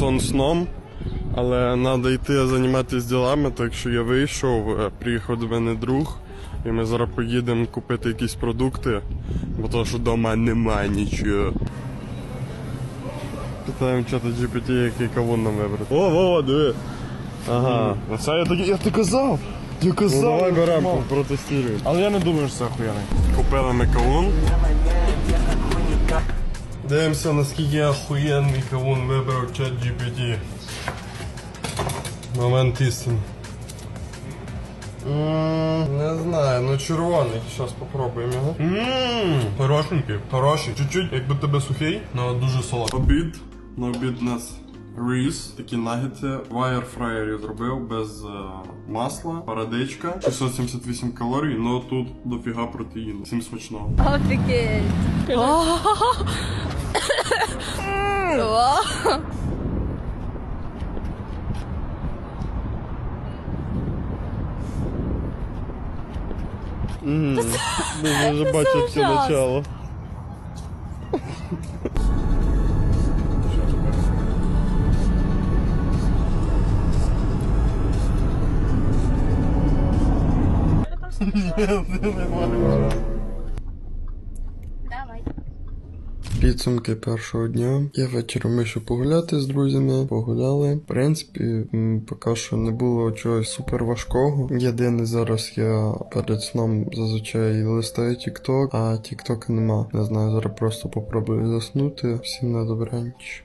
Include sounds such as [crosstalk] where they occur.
сон сном, але треба йти займатися ділами, так що я вийшов, е, приїхав до мене друг, і ми зараз поїдемо купити якісь продукти, бо то, що вдома немає нічого. Питаємо чата GPT, який кавун нам вибрати. О, Вова, диви. Ага. Оце я таки, я ти казав. Я Ну давай беремо, протестуємо. Але я не думаю, що це охуєнний. Купили ми кавун. Дивимося, наскільки охуєнний кавун вибрав чат GPT. Момент істини. М, Не знаю, ну червоний. Зараз попробуємо його. Ммм, хорошенький, хороший. Чуть-чуть, якби тебе сухий, але дуже солодкий. Обід. На обід у нас рис, такі нагетси. В аєрфраєрі зробив без е, масла, парадичка, 678 калорій, але тут дофіга протеїну. Всім смачного. Офігеть. [laughs] Ми вже бачив все начало. Yeah, [laughs] Підсумки першого дня. Я вечором вийшов погуляти з друзями, погуляли. В принципі, поки що не було чогось супер важкого. Єдине зараз я перед сном зазвичай листаю TikTok, а TikTok нема. Не знаю, зараз просто попробую заснути. Всім на добраніч.